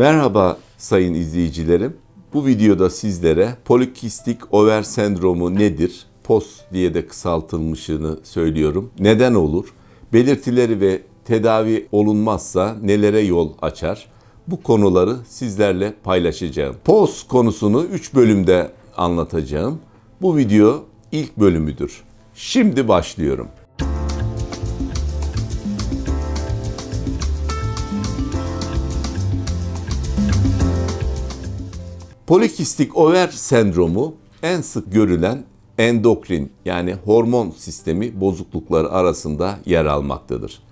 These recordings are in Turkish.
Merhaba sayın izleyicilerim. Bu videoda sizlere polikistik over sendromu nedir? POS diye de kısaltılmışını söylüyorum. Neden olur? Belirtileri ve tedavi olunmazsa nelere yol açar? Bu konuları sizlerle paylaşacağım. POS konusunu 3 bölümde anlatacağım. Bu video ilk bölümüdür. Şimdi başlıyorum. Polikistik over sendromu en sık görülen endokrin yani hormon sistemi bozuklukları arasında yer almaktadır.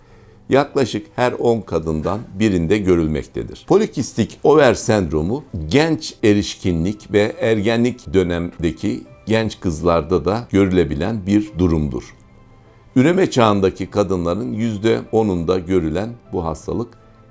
Yaklaşık her 10 kadından birinde görülmektedir. Polikistik over sendromu genç erişkinlik ve ergenlik dönemdeki genç kızlarda da görülebilen bir durumdur. Üreme çağındaki kadınların %10'unda görülen bu hastalık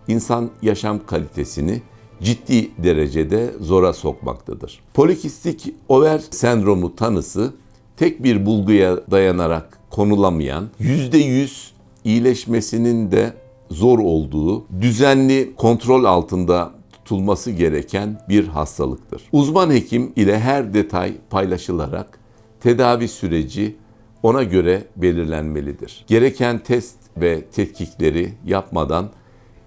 insan yaşam kalitesini ciddi derecede zora sokmaktadır. Polikistik over sendromu tanısı tek bir bulguya dayanarak konulamayan, %100 iyileşmesinin de zor olduğu, düzenli kontrol altında tutulması gereken bir hastalıktır. Uzman hekim ile her detay paylaşılarak tedavi süreci ona göre belirlenmelidir. Gereken test ve tetkikleri yapmadan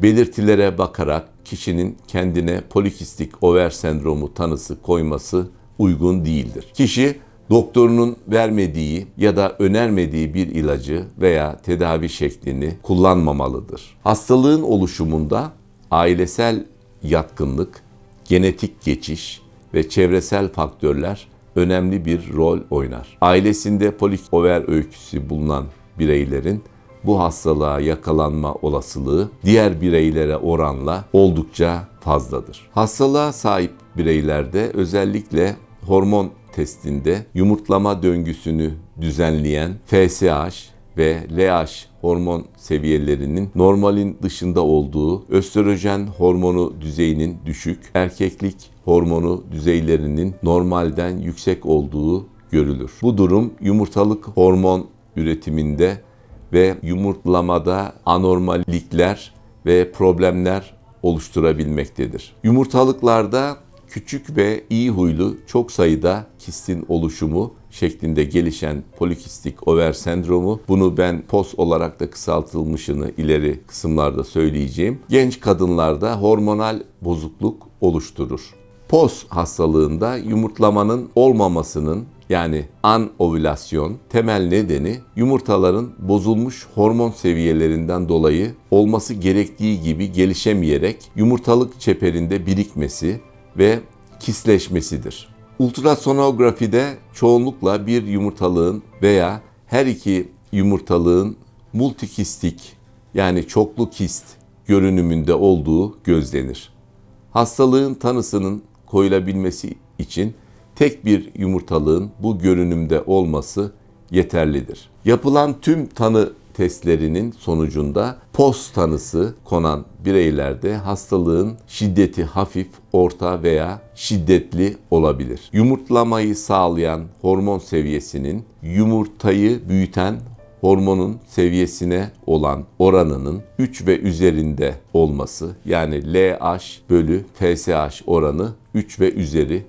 belirtilere bakarak kişinin kendine polikistik over sendromu tanısı koyması uygun değildir. Kişi doktorunun vermediği ya da önermediği bir ilacı veya tedavi şeklini kullanmamalıdır. Hastalığın oluşumunda ailesel yatkınlık, genetik geçiş ve çevresel faktörler önemli bir rol oynar. Ailesinde polik over öyküsü bulunan bireylerin bu hastalığa yakalanma olasılığı diğer bireylere oranla oldukça fazladır. Hastalığa sahip bireylerde özellikle hormon testinde yumurtlama döngüsünü düzenleyen FSH ve LH hormon seviyelerinin normalin dışında olduğu, östrojen hormonu düzeyinin düşük, erkeklik hormonu düzeylerinin normalden yüksek olduğu görülür. Bu durum yumurtalık hormon üretiminde ve yumurtlamada anormallikler ve problemler oluşturabilmektedir. Yumurtalıklarda küçük ve iyi huylu çok sayıda kistin oluşumu şeklinde gelişen polikistik over sendromu bunu ben POS olarak da kısaltılmışını ileri kısımlarda söyleyeceğim. Genç kadınlarda hormonal bozukluk oluşturur. POS hastalığında yumurtlamanın olmamasının yani anovülasyon temel nedeni yumurtaların bozulmuş hormon seviyelerinden dolayı olması gerektiği gibi gelişemeyerek yumurtalık çeperinde birikmesi ve kisleşmesidir. Ultrasonografide çoğunlukla bir yumurtalığın veya her iki yumurtalığın multikistik yani çoklu kist görünümünde olduğu gözlenir. Hastalığın tanısının koyulabilmesi için tek bir yumurtalığın bu görünümde olması yeterlidir. Yapılan tüm tanı testlerinin sonucunda POS tanısı konan bireylerde hastalığın şiddeti hafif, orta veya şiddetli olabilir. Yumurtlamayı sağlayan hormon seviyesinin yumurtayı büyüten hormonun seviyesine olan oranının 3 ve üzerinde olması yani LH bölü FSH oranı 3 ve üzeri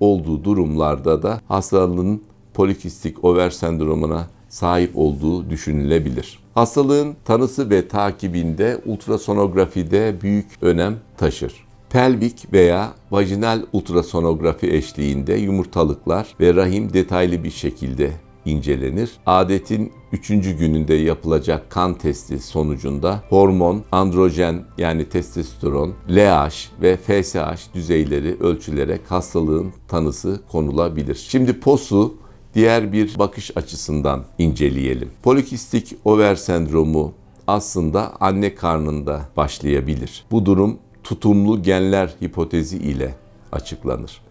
olduğu durumlarda da hastalığın polikistik over sendromuna sahip olduğu düşünülebilir. Hastalığın tanısı ve takibinde ultrasonografide büyük önem taşır. Pelvik veya vajinal ultrasonografi eşliğinde yumurtalıklar ve rahim detaylı bir şekilde incelenir. Adetin 3. gününde yapılacak kan testi sonucunda hormon, androjen yani testosteron, LH ve FSH düzeyleri ölçülerek hastalığın tanısı konulabilir. Şimdi POS'u diğer bir bakış açısından inceleyelim. Polikistik over sendromu aslında anne karnında başlayabilir. Bu durum tutumlu genler hipotezi ile açıklanır.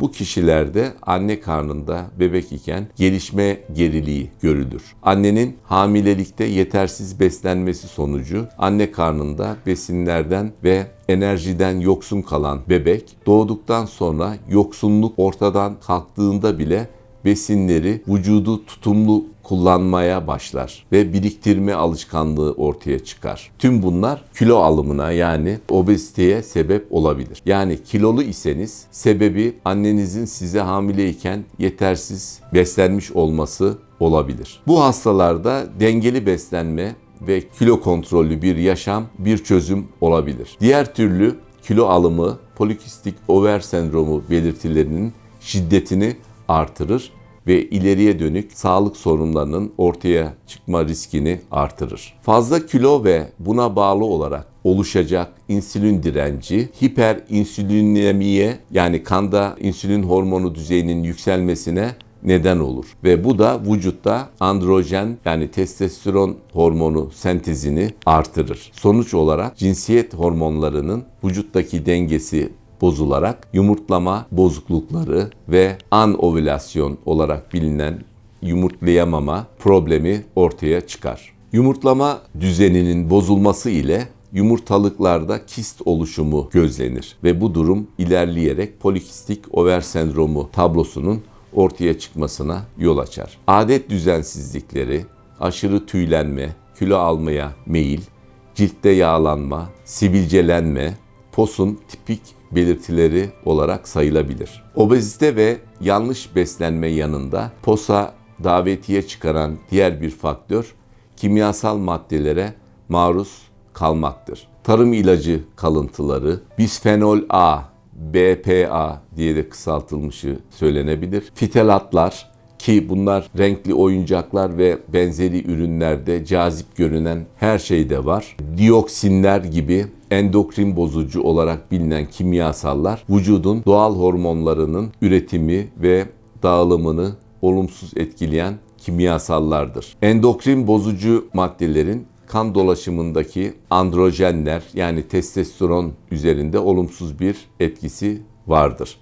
Bu kişilerde anne karnında bebek iken gelişme geriliği görülür. Annenin hamilelikte yetersiz beslenmesi sonucu anne karnında besinlerden ve enerjiden yoksun kalan bebek doğduktan sonra yoksunluk ortadan kalktığında bile besinleri vücudu tutumlu kullanmaya başlar ve biriktirme alışkanlığı ortaya çıkar. Tüm bunlar kilo alımına yani obeziteye sebep olabilir. Yani kilolu iseniz sebebi annenizin size hamileyken yetersiz beslenmiş olması olabilir. Bu hastalarda dengeli beslenme ve kilo kontrollü bir yaşam bir çözüm olabilir. Diğer türlü kilo alımı polikistik over sendromu belirtilerinin şiddetini artırır ve ileriye dönük sağlık sorunlarının ortaya çıkma riskini artırır. Fazla kilo ve buna bağlı olarak oluşacak insülin direnci hiperinsülinemiye yani kanda insülin hormonu düzeyinin yükselmesine neden olur. Ve bu da vücutta androjen yani testosteron hormonu sentezini artırır. Sonuç olarak cinsiyet hormonlarının vücuttaki dengesi bozularak yumurtlama bozuklukları ve anovülasyon olarak bilinen yumurtlayamama problemi ortaya çıkar. Yumurtlama düzeninin bozulması ile yumurtalıklarda kist oluşumu gözlenir ve bu durum ilerleyerek polikistik over sendromu tablosunun ortaya çıkmasına yol açar. Adet düzensizlikleri, aşırı tüylenme, kilo almaya meyil, ciltte yağlanma, sivilcelenme, posun tipik belirtileri olarak sayılabilir. Obezite ve yanlış beslenme yanında posa davetiye çıkaran diğer bir faktör kimyasal maddelere maruz kalmaktır. Tarım ilacı kalıntıları, bisfenol A, BPA diye de kısaltılmışı söylenebilir. Fitelatlar ki bunlar renkli oyuncaklar ve benzeri ürünlerde cazip görünen her şeyde var. Dioksinler gibi endokrin bozucu olarak bilinen kimyasallar vücudun doğal hormonlarının üretimi ve dağılımını olumsuz etkileyen kimyasallardır. Endokrin bozucu maddelerin kan dolaşımındaki androjenler yani testosteron üzerinde olumsuz bir etkisi vardır.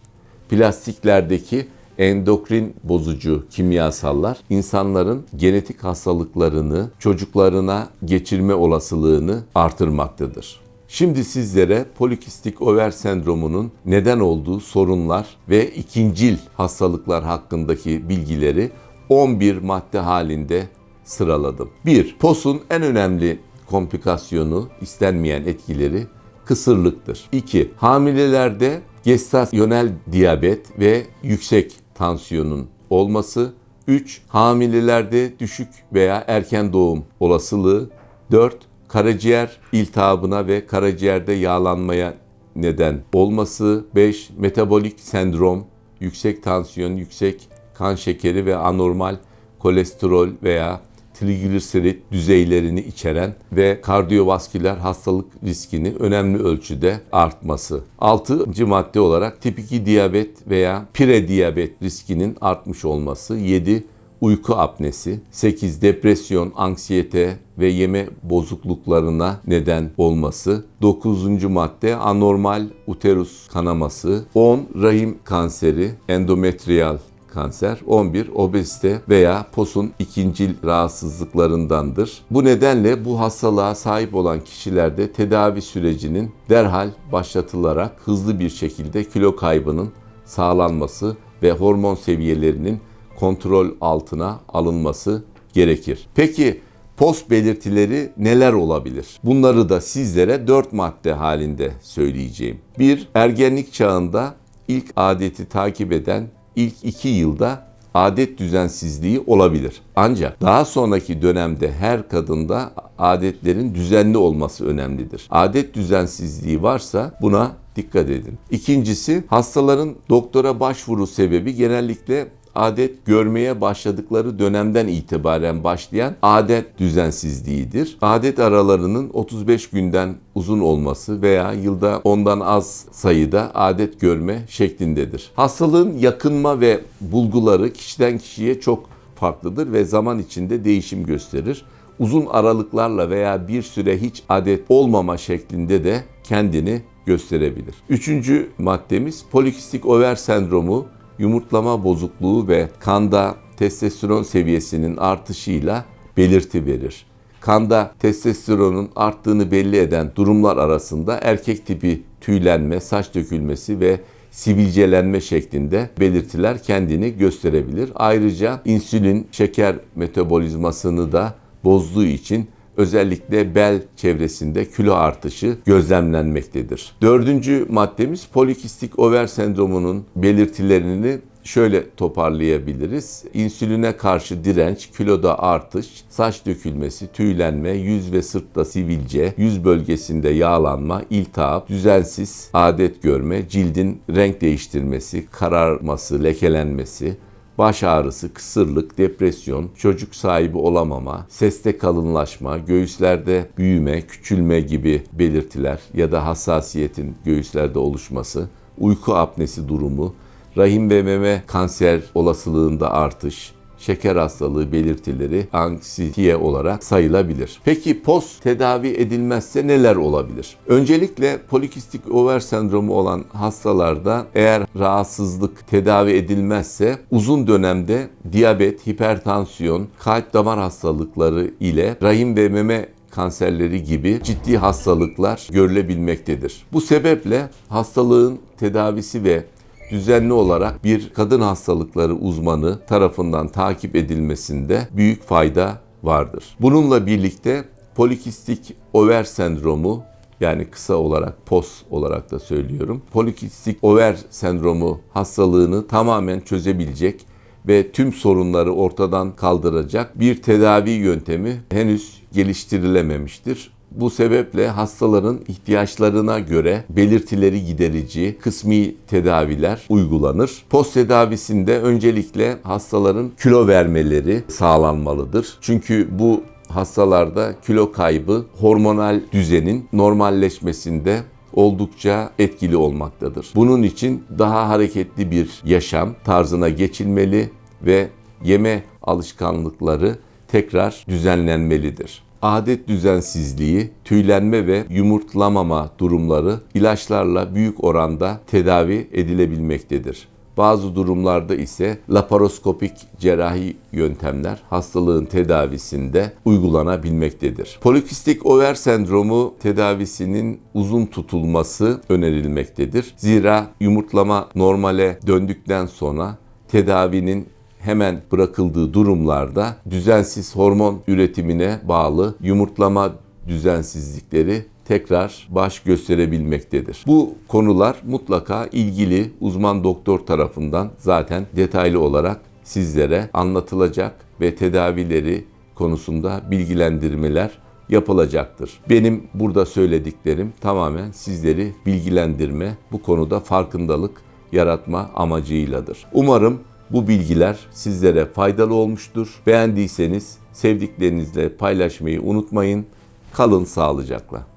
Plastiklerdeki endokrin bozucu kimyasallar insanların genetik hastalıklarını çocuklarına geçirme olasılığını artırmaktadır. Şimdi sizlere polikistik over sendromunun neden olduğu sorunlar ve ikincil hastalıklar hakkındaki bilgileri 11 madde halinde sıraladım. 1. POS'un en önemli komplikasyonu, istenmeyen etkileri kısırlıktır. 2. Hamilelerde gestasyonel diyabet ve yüksek tansiyonun olması. 3. Hamilelerde düşük veya erken doğum olasılığı. 4. Karaciğer iltihabına ve karaciğerde yağlanmaya neden olması. 5. Metabolik sendrom, yüksek tansiyon, yüksek kan şekeri ve anormal kolesterol veya trigliserit düzeylerini içeren ve kardiyovasküler hastalık riskini önemli ölçüde artması. Altıncı madde olarak tip 2 diyabet veya prediyabet riskinin artmış olması. 7 uyku apnesi, 8 depresyon, anksiyete ve yeme bozukluklarına neden olması, 9. madde anormal uterus kanaması, 10 rahim kanseri, endometriyal kanser, 11 obezite veya POS'un ikincil rahatsızlıklarındandır. Bu nedenle bu hastalığa sahip olan kişilerde tedavi sürecinin derhal başlatılarak hızlı bir şekilde kilo kaybının sağlanması ve hormon seviyelerinin kontrol altına alınması gerekir. Peki POS belirtileri neler olabilir? Bunları da sizlere 4 madde halinde söyleyeceğim. 1. Ergenlik çağında ilk adeti takip eden ilk iki yılda adet düzensizliği olabilir. Ancak daha sonraki dönemde her kadında adetlerin düzenli olması önemlidir. Adet düzensizliği varsa buna dikkat edin. İkincisi hastaların doktora başvuru sebebi genellikle adet görmeye başladıkları dönemden itibaren başlayan adet düzensizliğidir. Adet aralarının 35 günden uzun olması veya yılda ondan az sayıda adet görme şeklindedir. Hastalığın yakınma ve bulguları kişiden kişiye çok farklıdır ve zaman içinde değişim gösterir. Uzun aralıklarla veya bir süre hiç adet olmama şeklinde de kendini gösterebilir. Üçüncü maddemiz polikistik over sendromu yumurtlama bozukluğu ve kanda testosteron seviyesinin artışıyla belirti verir. Kanda testosteronun arttığını belli eden durumlar arasında erkek tipi tüylenme, saç dökülmesi ve sivilcelenme şeklinde belirtiler kendini gösterebilir. Ayrıca insülin şeker metabolizmasını da bozduğu için özellikle bel çevresinde kilo artışı gözlemlenmektedir. Dördüncü maddemiz polikistik over sendromunun belirtilerini şöyle toparlayabiliriz. İnsüline karşı direnç, kiloda artış, saç dökülmesi, tüylenme, yüz ve sırtta sivilce, yüz bölgesinde yağlanma, iltihap, düzensiz adet görme, cildin renk değiştirmesi, kararması, lekelenmesi, baş ağrısı, kısırlık, depresyon, çocuk sahibi olamama, seste kalınlaşma, göğüslerde büyüme, küçülme gibi belirtiler ya da hassasiyetin göğüslerde oluşması, uyku apnesi durumu, rahim ve meme kanser olasılığında artış, şeker hastalığı belirtileri anksiyete olarak sayılabilir. Peki post tedavi edilmezse neler olabilir? Öncelikle polikistik over sendromu olan hastalarda eğer rahatsızlık tedavi edilmezse uzun dönemde diyabet, hipertansiyon, kalp damar hastalıkları ile rahim ve meme kanserleri gibi ciddi hastalıklar görülebilmektedir. Bu sebeple hastalığın tedavisi ve düzenli olarak bir kadın hastalıkları uzmanı tarafından takip edilmesinde büyük fayda vardır. Bununla birlikte polikistik over sendromu yani kısa olarak POS olarak da söylüyorum. Polikistik over sendromu hastalığını tamamen çözebilecek ve tüm sorunları ortadan kaldıracak bir tedavi yöntemi henüz geliştirilememiştir. Bu sebeple hastaların ihtiyaçlarına göre belirtileri giderici kısmi tedaviler uygulanır. Post tedavisinde öncelikle hastaların kilo vermeleri sağlanmalıdır. Çünkü bu hastalarda kilo kaybı hormonal düzenin normalleşmesinde oldukça etkili olmaktadır. Bunun için daha hareketli bir yaşam tarzına geçilmeli ve yeme alışkanlıkları tekrar düzenlenmelidir adet düzensizliği, tüylenme ve yumurtlamama durumları ilaçlarla büyük oranda tedavi edilebilmektedir. Bazı durumlarda ise laparoskopik cerrahi yöntemler hastalığın tedavisinde uygulanabilmektedir. Polikistik over sendromu tedavisinin uzun tutulması önerilmektedir. Zira yumurtlama normale döndükten sonra tedavinin hemen bırakıldığı durumlarda düzensiz hormon üretimine bağlı yumurtlama düzensizlikleri tekrar baş gösterebilmektedir. Bu konular mutlaka ilgili uzman doktor tarafından zaten detaylı olarak sizlere anlatılacak ve tedavileri konusunda bilgilendirmeler yapılacaktır. Benim burada söylediklerim tamamen sizleri bilgilendirme, bu konuda farkındalık yaratma amacıyladır. Umarım bu bilgiler sizlere faydalı olmuştur. Beğendiyseniz sevdiklerinizle paylaşmayı unutmayın. Kalın sağlıcakla.